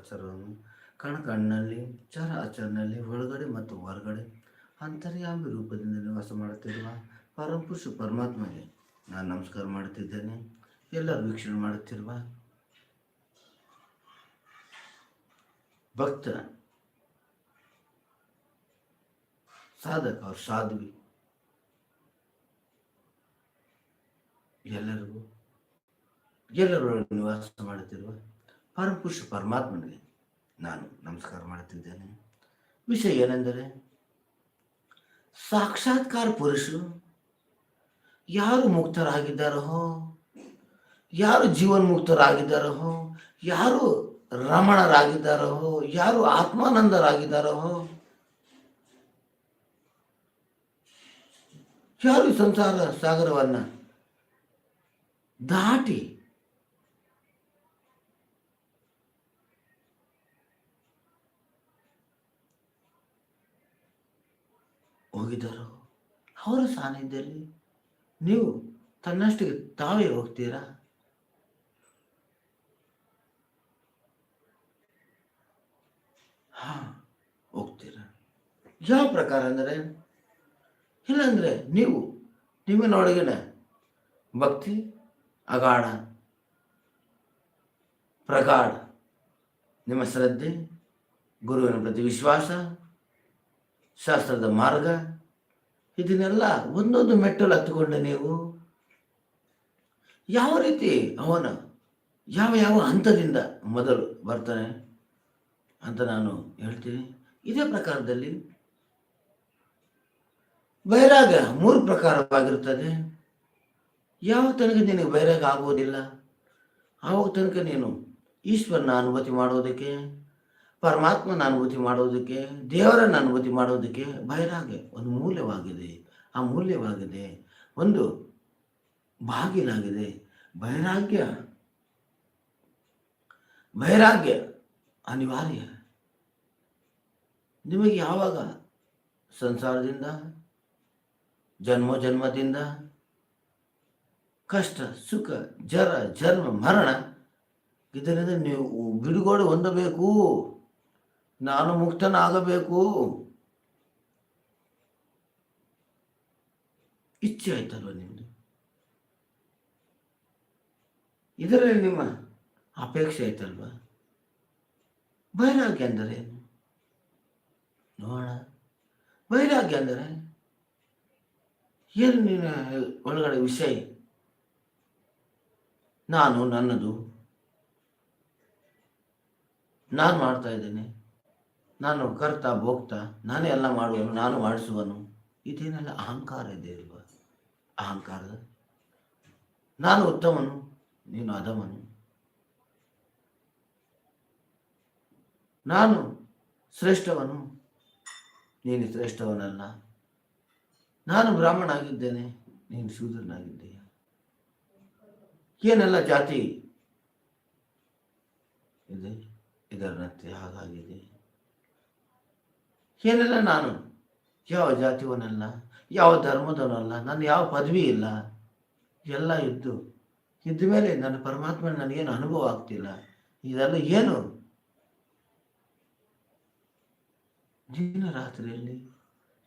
ಚರಾಚರವನ್ನು ಕಣಕಣ್ಣಲ್ಲಿ ಚರ ಅಚರನಲ್ಲಿ ಒಳಗಡೆ ಮತ್ತು ಹೊರಗಡೆ ಅಂತರ್ಯಾಮಿ ರೂಪದಿಂದ ನಿವಾಸ ಮಾಡುತ್ತಿರುವ ಪರಮಪುರುಷ ಪರಮಾತ್ಮಗೆ ನಾನು ನಮಸ್ಕಾರ ಮಾಡುತ್ತಿದ್ದೇನೆ. ಎಲ್ಲರೂ ವೀಕ್ಷಣೆ ಮಾಡುತ್ತಿರುವ ಭಕ್ತ, ಸಾಧಕ ಅವ್ರ ಸಾಧ್ವಿ. ಎಲ್ಲರಿಗೂ, ಎಲ್ಲರೊಳಗೆ ನಿವಾಸ ಮಾಡುತ್ತಿರುವ ಪರಮಪುರುಷ ಪರಮಾತ್ಮನಿಗೆ ನಾನು ನಮಸ್ಕಾರ ಮಾಡುತ್ತಿದ್ದೇನೆ. ವಿಷಯ ಏನೆಂದರೆ, ಸಾಕ್ಷಾತ್ಕಾರ ಪುರುಷರು ಯಾರು ಮುಕ್ತರಾಗಿದ್ದಾರೋ, ಯಾರು ಜೀವನ್ಮುಕ್ತರಾಗಿದ್ದಾರೋ, ಯಾರು ರಮಣರಾಗಿದ್ದಾರೋ, ಯಾರು ಆತ್ಮಾನಂದರಾಗಿದ್ದಾರೋ, ಯಾರು ಸಂಸಾರ ಸಾಗರವನ್ನು ದಾಟಿ ಹೋಗಿದ್ದಾರೋ? ಅವರ ಸಾನ್ನಿಧ್ಯದಲ್ಲಿ ನೀವು ತನ್ನಷ್ಟಿಗೆ ತಾವೇ ಹೋಗ್ತೀರಾ? ಹಾ, ಹೋಗ್ತೀರಾ. ಯಾವ ಪ್ರಕಾರ ಅಂದರೆ? ಇಲ್ಲಾಂದ್ರೆ ನೀವು ನಿಮ್ಮನೊಳಗಿನ ಭಕ್ತಿ, ಅಗಾಢ, ಪ್ರಗಾಢ, ನಿಮ್ಮ ಶ್ರದ್ಧೆ, ಗುರುವಿನ ಪ್ರತಿ ವಿಶ್ವಾಸ ಶಾಸ್ತ್ರದ ಮಾರ್ಗ? ಇದನ್ನೆಲ್ಲ ಒಂದೊಂದು ಮೆಟ್ಟಲು ಹತ್ತುಕೊಂಡು ನೀವು. ಯಾವ ರೀತಿ ಅವನ, ಯಾವ ಯಾವ ಹಂತದಿಂದ ಮೊದಲು ಬರ್ತಾನೆ ಅಂತ ನಾನು ಹೇಳ್ತೀನಿ. ಇದೇ ಪ್ರಕಾರದಲ್ಲಿ ಬೈರಾಗ ಮೂರು ಪ್ರಕಾರವಾಗಿರುತ್ತದೆ. ಯಾವ ತನಕ ನಿನಗೆ ಬೈರಾಗ ಆಗುವುದಿಲ್ಲ? ಆವಾಗ ತನಕ ನೀನು ಈಶ್ವರನ ಅನುಮತಿ ಮಾಡೋದಕ್ಕೆ ಪರಮಾತ್ಮನ ಅನುಭೂತಿ ಮಾಡೋದಕ್ಕೆ, ದೇವರನ್ನು ಅನುಭೂತಿ ಮಾಡೋದಕ್ಕೆ ಬೈರಾಗೆ ಒಂದು ಮೂಲ್ಯವಾಗಿದೆ. ಆ ಮೂಲ್ಯವಾಗಿದೆ, ಒಂದು ಬಾಗಿಲಾಗಿದೆ. ವೈರಾಗ್ಯ ವೈರಾಗ್ಯ ಅನಿವಾರ್ಯ. ನಿಮಗೆ ಯಾವಾಗ ಸಂಸಾರದಿಂದ, ಜನ್ಮ ಜನ್ಮದಿಂದ, ಕಷ್ಟ, ಸುಖ, ಜರ ಜನ್ಮ ಮರಣ ಇದರಿಂದ ನೀವು ಬಿಡುಗಡೆ ಹೊಂದಬೇಕು? ನಾನು ಮುಕ್ತನಾಗಬೇಕು. ಇಚ್ಛೆ ಆಯ್ತಲ್ವ ನಿಮ್ದು? ಇದರಲ್ಲಿ ನಿಮ್ಮ ಅಪೇಕ್ಷೆ ಆಯ್ತಲ್ವ? ವೈರಾಗ್ಯ ಅಂದರೆ ನೋಡೋಣ. ವೈರಾಗ್ಯ ಅಂದರೆ ಏನು ನಿನ್ನ ಒಳಗಡೆ ವಿಷಯ? ನಾನು ನನ್ನದು. ನಾನು ಮಾಡ್ತಾ ಇದ್ದೇನೆ. ನಾನು ಕರ್ತ ಭೋಗ್ತ ನಾನೇ ಎಲ್ಲ ಮಾಡುವನು, ನಾನು ಮಾಡಿಸುವನು. ಇದೇನೆಲ್ಲ ಅಹಂಕಾರ ಇದೆ ಇಲ್ವಾ ಅಹಂಕಾರ ನಾನು ಉತ್ತಮನು, ನೀನು ಅಧಮನು. ನಾನು ಶ್ರೇಷ್ಠವನು, ನೀನು ಶ್ರೇಷ್ಠವನಲ್ಲ. ನಾನು ಬ್ರಾಹ್ಮಣಾಗಿದ್ದೇನೆ ನೀನು ಶೂದ್ರನಾಗಿದ್ದೀಯ. ಏನೆಲ್ಲ ಜಾತಿ ಇದೆ? ಇದರ ಹಾಗಾಗಿದೆ. ಏನೆಲ್ಲ ನಾನು. ಯಾವ ಜಾತಿಯವನಲ್ಲ, ಯಾವ ಧರ್ಮದವನಲ್ಲ, ನನ್ನ ಯಾವ ಪದವಿ ಇಲ್ಲ. ಎಲ್ಲ ಇದ್ದು, ಇದ್ದ ಮೇಲೆ ನನ್ನ ಪರಮಾತ್ಮ ನನಗೇನು ಅನುಭವ ಆಗ್ತಿಲ್ಲ. ಇದೆಲ್ಲ ಏನು? ದಿನ ರಾತ್ರಿಯಲ್ಲಿ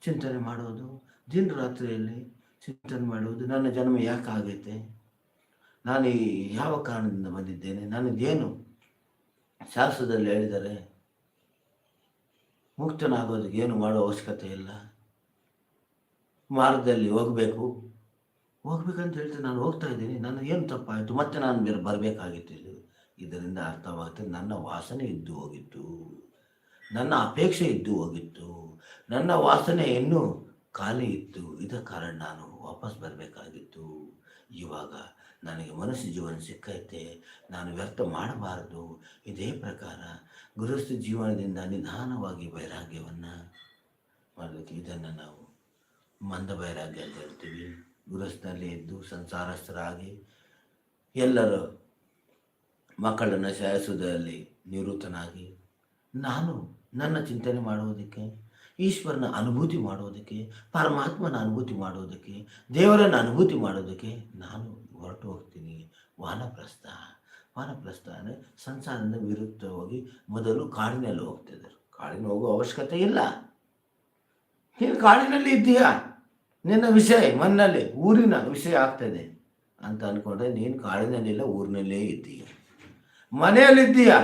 ಚಿಂತನೆ ಮಾಡೋದು ದಿನ ರಾತ್ರಿಯಲ್ಲಿ ಚಿಂತನೆ ಮಾಡುವುದು ನನ್ನ ಜನ್ಮ ಯಾಕೆ ಆಗೈತೆ? ನಾನು ಈ ಯಾವ ಕಾರಣದಿಂದ ಬಂದಿದ್ದೇನೆ? ನನಗೇನು? ಶಾಸ್ತ್ರದಲ್ಲಿ ಹೇಳಿದ್ದಾರೆ ಮುಕ್ತನಾಗೋದಕ್ಕೆ ಏನು ಮಾಡೋ ಅವಶ್ಯಕತೆ ಇಲ್ಲ. ಮಾರ್ಗದಲ್ಲಿ ಹೋಗಬೇಕು. ಹೋಗ್ಬೇಕಂತ ಹೇಳ್ತೀನಿ ನಾನು ಹೋಗ್ತಾ ಇದ್ದೀನಿ. ನಾನು ಏನು ತಪ್ಪಾಯಿತು? ಮತ್ತೆ ನಾನು ಬೇರೆ ಬರಬೇಕಾಗಿತ್ತು ಇದು ಇದರಿಂದ ಅರ್ಥವಾಗುತ್ತೆ ನನ್ನ ವಾಸನೆ ಇದ್ದು ಹೋಗಿತ್ತು. ನನ್ನ ಅಪೇಕ್ಷೆ ಇದ್ದು ಹೋಗಿತ್ತು. ನನ್ನ ವಾಸನೆ ಇನ್ನೂ ಖಾಲಿ ಇತ್ತು. ಇದ ಕಾರಣ ನಾನು ವಾಪಸ್ ಬರಬೇಕಾಗಿತ್ತು. ಇವಾಗ ನನಗೆ ಮನಸ್ಸು ಜೀವನ ಸಿಕ್ಕೈತೆ, ನಾನು ವ್ಯರ್ಥ ಮಾಡಬಾರದು. ಇದೇ ಪ್ರಕಾರ ಗೃಹಸ್ಥ ಜೀವನದಿಂದ ನಿಧಾನವಾಗಿ ವೈರಾಗ್ಯವನ್ನು ಮಾಡಬೇಕು. ಇದನ್ನು ನಾವು ಮಂದ ವೈರಾಗ್ಯ ಅಂತ ಹೇಳ್ತೀವಿ. ಗೃಹಸ್ಥನಲ್ಲಿ ಇದ್ದು ಸಂಸಾರಸ್ಥರಾಗಿ ಎಲ್ಲರೂ ಮಕ್ಕಳನ್ನು ಸಾಯಿಸುವುದರಲ್ಲಿ ನಿವೃತ್ತನಾಗಿ ನಾನು ನನ್ನ ಚಿಂತನೆ ಮಾಡುವುದಕ್ಕೆ, ಈಶ್ವರನ ಅನುಭೂತಿ ಮಾಡುವುದಕ್ಕೆ, ಪರಮಾತ್ಮನ ಅನುಭೂತಿ ಮಾಡುವುದಕ್ಕೆ, ದೇವರನ್ನು ಅನುಭೂತಿ ಮಾಡೋದಕ್ಕೆ ನಾನು ಹೊರಟು ಹೋಗ್ತೀನಿ. ವಾನಪ್ರಸ್ಥ. ವಾನಪ್ರಸ್ಥ ಅಂದರೆ ಸಂಸಾರದಿಂದ ವಿರುದ್ಧ ಹೋಗಿ ಮೊದಲು ಕಾಡಿನಲ್ಲಿ ಹೋಗ್ತಿದ್ದರು ಕಾಡಿನ ಹೋಗೋ ಅವಶ್ಯಕತೆ ಇಲ್ಲ. ನೀನು ಕಾಡಿನಲ್ಲಿ ಇದ್ದೀಯಾ? ನಿನ್ನ ವಿಷಯ, ಮಣ್ಣಲ್ಲಿ, ಊರಿನ ವಿಷಯ ಆಗ್ತದೆ ಅಂತ ಅಂದ್ಕೊಂಡ್ರೆ ನೀನು ಕಾಡಿನಲ್ಲಿಲ್ಲ ಊರಿನಲ್ಲೇ ಇದ್ದೀಯ? ಮನೆಯಲ್ಲಿದ್ದೀಯಾ?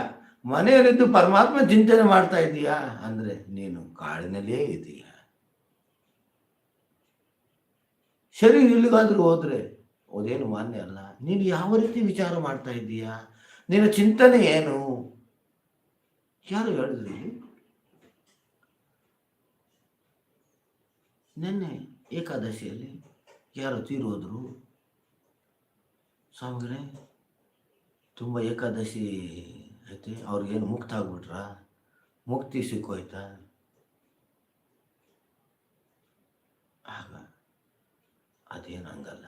ಮನೆಯಲ್ಲಿದ್ದು ಪರಮಾತ್ಮ ಚಿಂತನೆ ಮಾಡ್ತಾ ಇದ್ದೀಯಾ? ಅಂದರೆ ನೀನು ಕಾಡಿನಲ್ಲೇ ಇದ್ದೀಯ? ಶರೀರ ಇಲ್ಲಿಗಾದ್ರೂ ಹೋದ್ರೆ ಅದೇನು ಮಾನ್ಯ ಅಲ್ಲ? ನೀನು ಯಾವ ರೀತಿ ವಿಚಾರ ಮಾಡ್ತಾ ಇದ್ದೀಯಾ? ನಿನ್ನ ಚಿಂತನೆ ಏನು? ಯಾರು ಹೇಳಿದ್ರಿ? ನಿನ್ನೆ ಏಕಾದಶಿಯಲ್ಲಿ ಯಾರು ತೀರೋದ್ರು. ಸ್ವಾಮಿಗಳೇ, ತುಂಬ ಏಕಾದಶಿ ಐತೆ, ಅವ್ರಿಗೇನು ಮುಕ್ತ ಆಗ್ಬಿಟ್ರಾ? ಮುಕ್ತಿ ಸಿಕ್ಕೋಯ್ತಾ? ಆಗ ಅದೇನು ಹಂಗಲ್ಲ.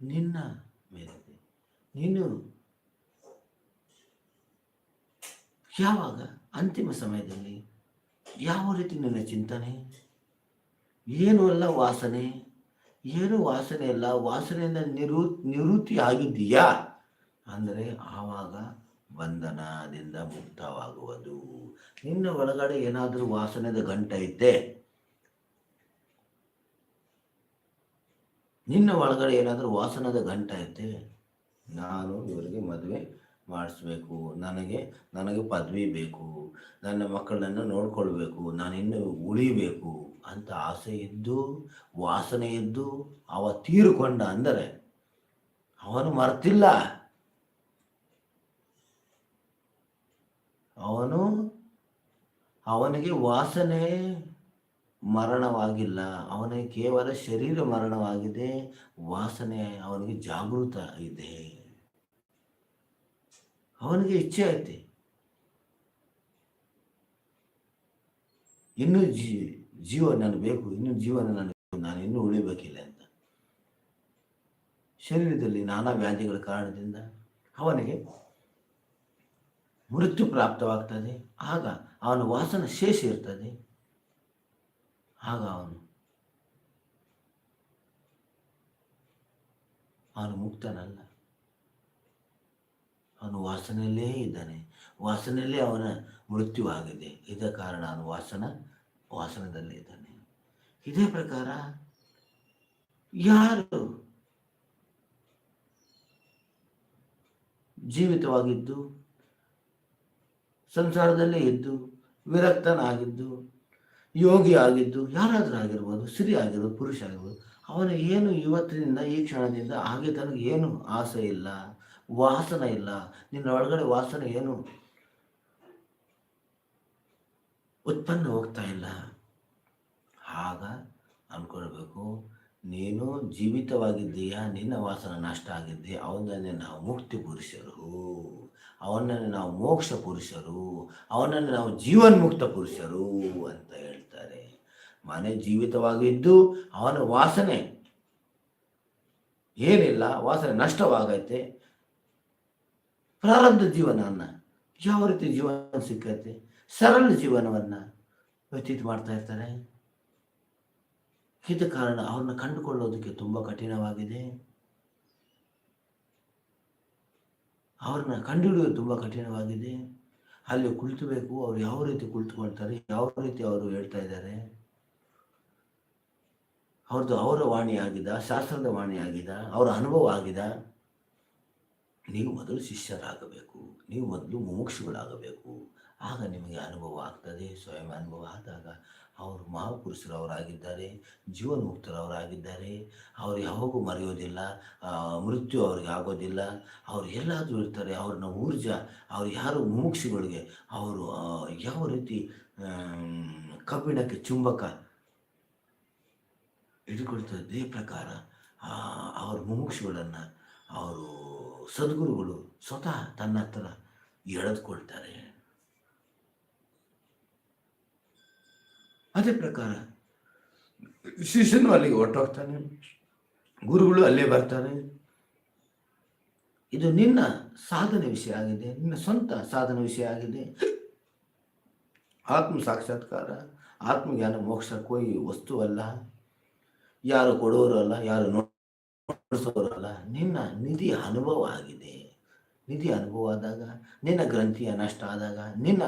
ನಿನ್ನ ಮೇಲಿದೆ. ನೀನು ಯಾವಾಗ ಅಂತಿಮ ಸಮಯದಲ್ಲಿ ಯಾವ ರೀತಿ ನಿನ್ನ ಚಿಂತನೆ? ಏನು ಅಲ್ಲ ವಾಸನೆ? ಏನು ವಾಸನೆ ಅಲ್ಲ? ವಾಸನೆಯಿಂದ ನಿರು ನಿವೃತ್ತಿ ಆಗಿದ್ದೀಯಾ ಅಂದರೆ ಆವಾಗ ಬಂಧನದಿಂದ ಮುಕ್ತವಾಗುವುದು. ನಿನ್ನ ಒಳಗಡೆ ಏನಾದರೂ ವಾಸನೆದ ಗಂಟೆ ಇದ್ದೆ ನಿನ್ನ ಒಳಗಡೆ ಏನಾದರೂ ವಾಸನದ ಗಂಟ ಐತೆ ನಾನು ಇವರಿಗೆ ಮದುವೆ ಮಾಡಿಸ್ಬೇಕು. ನನಗೆ ನನಗೆ ಪದವಿ ಬೇಕು. ನನ್ನ ಮಕ್ಕಳನ್ನು ನೋಡ್ಕೊಳ್ಬೇಕು. ನಾನು ಇನ್ನು ಉಳಿಬೇಕು ಅಂತ ಆಸೆ ಇದ್ದು, ವಾಸನೆ ಇದ್ದು, ಅವ ತೀರಿಕೊಂಡ ಅಂದರೆ ಅವನು ಮರ್ತಿಲ್ಲ. ಅವನು ಅವನಿಗೆ ವಾಸನೆ ಮರಣವಾಗಿಲ್ಲ. ಅವನಿಗೆ ಕೇವಲ ಶರೀರ ಮರಣವಾಗಿದೆ. ವಾಸನೆ ಅವನಿಗೆ ಜಾಗೃತ ಇದೆ. ಅವನಿಗೆ ಇಚ್ಛೆ ಐತೆ. ಇನ್ನೂ ಜೀವ ನನಗೆ ಬೇಕು. ಇನ್ನು ಜೀವನ ನನಗೆ ನಾನು ಇನ್ನೂ ಉಳಿಬೇಕಿಲ್ಲ ಅಂತ. ಶರೀರದಲ್ಲಿ ನಾನಾ ವ್ಯಾಧಿಗಳ ಕಾರಣದಿಂದ ಅವನಿಗೆ ಮೃತ್ಯು ಪ್ರಾಪ್ತವಾಗ್ತದೆ. ಆಗ ಅವನ ವಾಸನ ಶೇಷ ಇರ್ತದೆ. ಆಗ ಅವನು ಅವನು ಮುಕ್ತನಲ್ಲ. ಅವನು ವಾಸನೆಯಲ್ಲೇ ಇದ್ದಾನೆ. ವಾಸನೆಯಲ್ಲೇ ಅವನ ಮೃತ್ಯುವಾಗಿದೆ ಇದ ಕಾರಣ ಅವನು ವಾಸನ, ವಾಸನದಲ್ಲೇ ಇದ್ದಾನೆ. ಇದೇ ಪ್ರಕಾರ ಯಾರು ಜೀವಿತವಾಗಿದ್ದು, ಸಂಸಾರದಲ್ಲೇ ಇದ್ದು, ವಿರಕ್ತನಾಗಿದ್ದು ಯೋಗಿ ಆಗಿದ್ದು, ಯಾರಾದರೂ ಆಗಿರ್ಬೋದು, ಸ್ತ್ರೀ ಆಗಿರ್ಬೋದು, ಪುರುಷ ಆಗಿರ್ಬೋದು, ಅವನ ಏನು ಇವತ್ತಿನಿಂದ ಈ ಕ್ಷಣದಿಂದ ಹಾಗೆ ತನಗೆ ಏನು ಆಸೆ ಇಲ್ಲ, ವಾಸನ ಇಲ್ಲ, ನಿನ್ನ ಒಳಗಡೆ ವಾಸನೆ ಏನು ಉತ್ಪನ್ನ ಹೋಗ್ತಾ ಇಲ್ಲ, ಆಗ ಅನ್ಕೊಳ್ಬೇಕು, ನೀನು ಜೀವಿತವಾಗಿದ್ದೀಯಾ, ನಿನ್ನ ವಾಸನ ನಷ್ಟ ಆಗಿದ್ದೆ ಅವನನ್ನೇ ನಾವು ಮುಕ್ತಿ ಪುರುಷರು, ಅವನನ್ನೇ ನಾವು ಮೋಕ್ಷ ಪುರುಷರು, ಅವನನ್ನೇ ನಾವು ಜೀವನ್ಮುಕ್ತ ಪುರುಷರು ಅಂತ ಹೇಳ್ತಾರೆ ಮನೆ ಜೀವಿತವಾಗಿದ್ದು ಅವನ ವಾಸನೆ ಏನಿಲ್ಲ, ವಾಸನೆ ನಷ್ಟವಾಗೈತೆ. ಪ್ರಾರಬ್ಧ ಜೀವನವನ್ನು ಯಾವ ರೀತಿ ಜೀವನ ಸಿಕ್ಕೈತೆ? ಸರಳ ಜೀವನವನ್ನ ವ್ಯತೀತ ಮಾಡ್ತಾ ಇರ್ತಾರೆ. ಇದ ಕಾರಣ ಅವ್ರನ್ನ ಕಂಡುಕೊಳ್ಳೋದಕ್ಕೆ ತುಂಬ ಕಠಿಣವಾಗಿದೆ. ಅವ್ರನ್ನ ಕಂಡುಹಿಡಿಯೋದು ತುಂಬ ಕಠಿಣವಾಗಿದೆ. ಅಲ್ಲಿ ಕುಳಿತಬೇಕು, ಅವ್ರು ಯಾವ ರೀತಿ ಕುಳಿತುಕೊಳ್ತಾರೆ, ಯಾವ ರೀತಿ ಅವರು ಹೇಳ್ತಾ ಇದ್ದಾರೆ. ಅವ್ರದ್ದು ಅವರ ವಾಣಿ ಆಗಿದ, ಶಾಸ್ತ್ರದ ವಾಣಿ ಆಗಿದ, ಅವರ ಅನುಭವ ಆಗಿದ. ನೀವು ಮೊದಲು ಶಿಷ್ಯರಾಗಬೇಕು, ನೀವು ಮೊದಲು ಮುಮುಕ್ಷುಗಳಾಗಬೇಕು. ಆಗ ನಿಮಗೆ ಅನುಭವ ಆಗ್ತದೆ, ಸ್ವಯಂ ಅನುಭವ ಆದಾಗ ಅವರು ಮಹಾಪುರುಷರವರಾಗಿದ್ದಾರೆ, ಜೀವನ್ಮುಕ್ತರವರಾಗಿದ್ದಾರೆ. ಅವರು ಯಾವಾಗೂ ಮರೆಯೋದಿಲ್ಲ ಮೃತ್ಯು ಅವ್ರಿಗೆ ಆಗೋದಿಲ್ಲ. ಅವರು ಎಲ್ಲಾದರೂ ಇರ್ತಾರೆ, ಅವ್ರನ್ನ ಊರ್ಜಾ, ಅವ್ರು ಯಾರು ಮುಮುಕ್ಷುಗಳಿಗೆ, ಅವರು ಯಾವ ರೀತಿ ಕಬ್ಬಿಣಕ್ಕೆ ಚುಂಬಕ ಹಿಡ್ಕೊಳ್ತಾರೆ ಇದ್ದೇ ಪ್ರಕಾರ ಅವರ ಅವ್ರ ಮುಮುಕ್ಷುಗಳನ್ನು ಅವರು ಸದ್ಗುರುಗಳು ಸ್ವತಃ ತನ್ನ ಹತ್ರ ಎಳೆದುಕೊಳ್ತಾರೆ. ಅದೇ ಪ್ರಕಾರ ಶಿಷ್ಯನು ಅಲ್ಲಿಗೆ ಹೊರಟೋಗ್ತಾನೆ. ಗುರುಗಳು ಅಲ್ಲೇ ಬರ್ತಾರೆ. ಇದು ನಿನ್ನ ಸಾಧನೆ ವಿಷಯ ಆಗಿದೆ, ನಿನ್ನ ಸ್ವಂತ ಸಾಧನ ವಿಷಯ ಆಗಿದೆ. ಆತ್ಮ ಸಾಕ್ಷಾತ್ಕಾರ, ಆತ್ಮಜ್ಞಾನ ಮೋಕ್ಷ ಕೋಯಿ ವಸ್ತುವಲ್ಲ ಯಾರು ಕೊಡೋರು ಅಲ್ಲ, ಯಾರು ನೋಡಿಸೋರು ಅಲ್ಲ. ನಿನ್ನ ನಿಧಿ ಅನುಭವ ಆಗಿದೆ. ನಿಧಿ ಅನುಭವ ಆದಾಗ, ನಿನ್ನ ಗ್ರಂಥಿಯ ನಷ್ಟ ಆದಾಗ, ನಿನ್ನ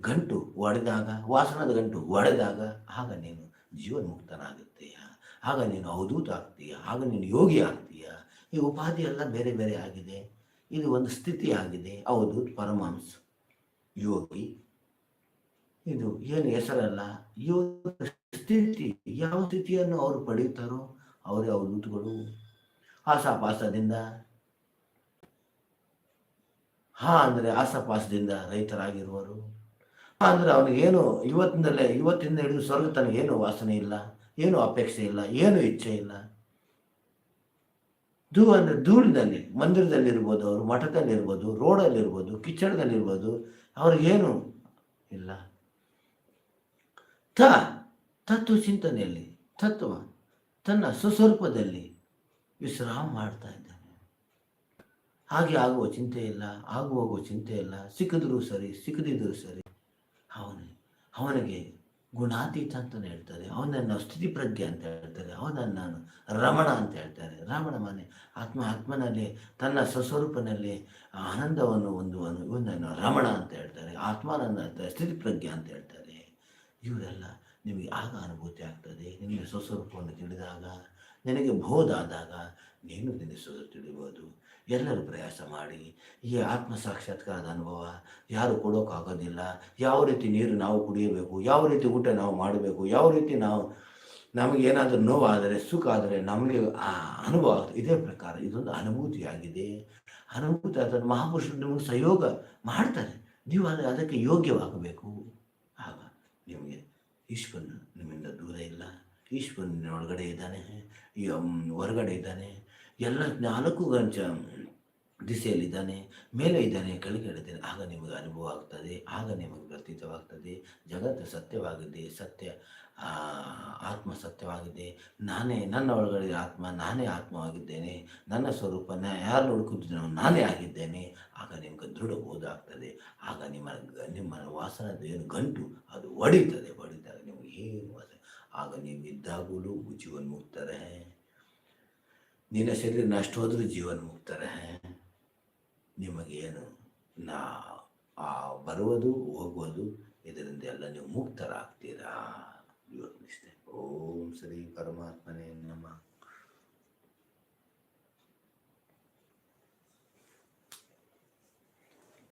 ಗಂಟು ಒಡೆದಾಗ, ವಾಸನದ ಗಂಟು ಒಡೆದಾಗ, ಆಗ ನೀನು ಜೀವನ್ಮುಕ್ತನಾಗುತ್ತೀಯ. ಆಗ ನೀನು ಅವಧೂತ ಆಗ್ತೀಯ. ಆಗ ನೀನು ಯೋಗಿ ಆಗ್ತೀಯ. ಈ ಉಪಾಧಿ ಎಲ್ಲ ಬೇರೆ ಬೇರೆ ಆಗಿದೆ. ಇದು ಒಂದು ಸ್ಥಿತಿ ಆಗಿದೆ. ಅವಧೂತ್ ಪರಮಾಂಸ ಯೋಗಿ. ಇದು ಏನು ಹೆಸರಲ್ಲ? ಯೋಗ ಸ್ಥಿತಿ ಯಾವ ಸ್ಥಿತಿಯನ್ನು ಅವರು ಪಡೆಯುತ್ತಾರೋ ಅವರೇ ಅವಧೂತಗಳು ಆಸಾಪಾಸದಿಂದ, ಹಾ ಅಂದರೆ ಆಸಾಪಾಸದಿಂದ ರೈತರಾಗಿರುವರು. ಹಾ ಅಂದರೆ ಅವನಿಗೇನು ಇವತ್ತಿನಲ್ಲೇ ಇವತ್ತಿಂದ ಹಿಡಿದು ಸ್ವರ್ಗ ತನಗೇನು ವಾಸನೆ ಇಲ್ಲ, ಏನು ಅಪೇಕ್ಷೆ ಇಲ್ಲ, ಏನು ಇಚ್ಛೆ ಇಲ್ಲ. ಧೂ ಅಂದರೆ ಧೂಳಿನಲ್ಲಿ, ಮಂದಿರದಲ್ಲಿರ್ಬೋದು ಅವರು, ಮಠದಲ್ಲಿರ್ಬೋದು, ರೋಡಲ್ಲಿರ್ಬೋದು, ಕಿಚಡದಲ್ಲಿರ್ಬೋದು, ಅವ್ರಿಗೇನು ಇಲ್ಲ. ತ ತತ್ವ ಚಿಂತನೆಯಲ್ಲಿ, ತತ್ವ ತನ್ನ ಸುಸ್ವರೂಪದಲ್ಲಿ ವಿಶ್ರಾಮ ಮಾಡ್ತಾ ಇದ್ದಾನೆ. ಹಾಗೆ ಆಗುವ ಚಿಂತೆ ಇಲ್ಲ ಆಗು ಹೋಗುವ ಚಿಂತೆ ಇಲ್ಲ, ಸಿಕ್ಕಿದ್ರೂ ಸರಿ, ಸಿಕ್ಕದಿದ್ರು ಸರಿ, ಅವನು, ಅವನಿಗೆ ಗುಣಾತೀತ ಅಂತ ಹೇಳ್ತಾರೆ. ಅವನನ್ನು ಸ್ಥಿತಿ ಪ್ರಜ್ಞೆ ಅಂತ ಹೇಳ್ತಾರೆ. ಅವನನ್ನು ನಾನು ರಮಣ ಅಂತ ಹೇಳ್ತಾರೆ. ರಮಣ ಮನೆ, ಆತ್ಮ, ಆತ್ಮನಲ್ಲಿ, ತನ್ನ ಸ್ವಸ್ವರೂಪನಲ್ಲಿ ಆನಂದವನ್ನು ಹೊಂದುವನು ಇವನನ್ನು ರಮಣ ಅಂತ ಹೇಳ್ತಾರೆ. ಆತ್ಮನ ಸ್ಥಿತಿ ಪ್ರಜ್ಞೆ ಅಂತ ಹೇಳ್ತಾರೆ. ಇವರೆಲ್ಲ ನಿಮಗೆ ಆಗ ಅನುಭೂತಿ ಆಗ್ತದೆ. ನಿಮಗೆ ಸ್ವಸ್ವರೂಪವನ್ನು ತಿಳಿದಾಗ, ನಿನಗೆ ಬೋಧಾದಾಗ ನೀನು ಸ್ವರ ತಿಳಿಬೋದು. ಎಲ್ಲರೂ ಪ್ರಯಾಸ ಮಾಡಿ, ಈ ಆತ್ಮ ಸಾಕ್ಷಾತ್ಕಾರದ ಅನುಭವ ಯಾರು ಕೊಡೋಕ್ಕಾಗೋದಿಲ್ಲ ಯಾವ ರೀತಿ ನೀರು ನಾವು ಕುಡಿಯಬೇಕು, ಯಾವ ರೀತಿ ಊಟ ನಾವು ಮಾಡಬೇಕು, ಯಾವ ರೀತಿ ನಾವು ನಮಗೆ ಏನಾದರೂ ನೋವಾದರೆ, ಸುಖ ಆದರೆ ನಮಗೆ ಆ ಅನುಭವ ಇದೇ ಪ್ರಕಾರ ಇದೊಂದು ಅನುಭೂತಿಯಾಗಿದೆ ಅನುಭೂತಿ ಆದರೆ ಮಹಾಪುರುಷರು ನಿಮಗೆ ಸಹಯೋಗ ಮಾಡ್ತಾರೆ. ನೀವು ಅದು ಅದಕ್ಕೆ ಯೋಗ್ಯವಾಗಬೇಕು. ಆಗ ನಿಮಗೆ ಈಶ್ವರನು ನಿಮ್ಮಿಂದ ದೂರ ಇಲ್ಲ. ಈಶ್ವರನ ಒಳಗಡೆ ಇದ್ದಾನೆ ಹೊರಗಡೆ ಇದ್ದಾನೆ. ಎಲ್ಲ ನಾಲ್ಕು ಗಂಚ ದಿಸೆಯಲ್ಲಿದ್ದಾನೆ, ಮೇಲೆ ಇದ್ದಾನೆ ಕೆಳಗಡೆ ಆಗ ನಿಮಗೆ ಅನುಭವ ಆಗ್ತದೆ, ಆಗ ನಿಮಗೆ ಪ್ರತೀತವಾಗ್ತದೆ. ಜಗತ್ತು ಸತ್ಯವಾಗಿದೆ, ಸತ್ಯ ಆತ್ಮ ಸತ್ಯವಾಗಿದೆ. ನಾನೇ, ನನ್ನ ಒಳಗಡೆ ಆತ್ಮ, ನಾನೇ ಆತ್ಮವಾಗಿದ್ದೇನೆ. ನನ್ನ ಸ್ವರೂಪ ಯಾರು ನೋಡ್ಕೊತಿದ್ದೀನೋ ನಾನೇ ಆಗಿದ್ದೇನೆ. ಆಗ ನಿಮ್ಗೆ ದೃಢ ಬೋಧ ಆಗ್ತದೆ. ಆಗ ನಿಮ್ಮ ನಿಮ್ಮ ವಾಸನದ ಏನು? ಗಂಟು. ಅದು ಒಡಿತದೆ ಒಡಿದಾಗ ನಿಮಗೆ ಏನು ವಾಸನೆ? ಆಗ ನೀವು ಇದ್ದಾಗಲೂ ಜೀವನ್ಮುಕ್ತರೇ. ನಿನ್ನ ಶರೀರ ನಷ್ಟ ಹೋದರೂ ಜೀವನ್ಮುಕ್ತರೇ. ನಿಮಗೇನು ನಾ ಆ ಬರುವುದು ಹೋಗುವುದು ಇದರಿಂದ ಎಲ್ಲ ನೀವು ಮುಕ್ತರಾಗ್ತೀರಾ? ಯೋಚಿಸ್ತೇನೆ ಓಂ ಶ್ರೀ ಪರಮಾತ್ಮನೇ ನಮಃ.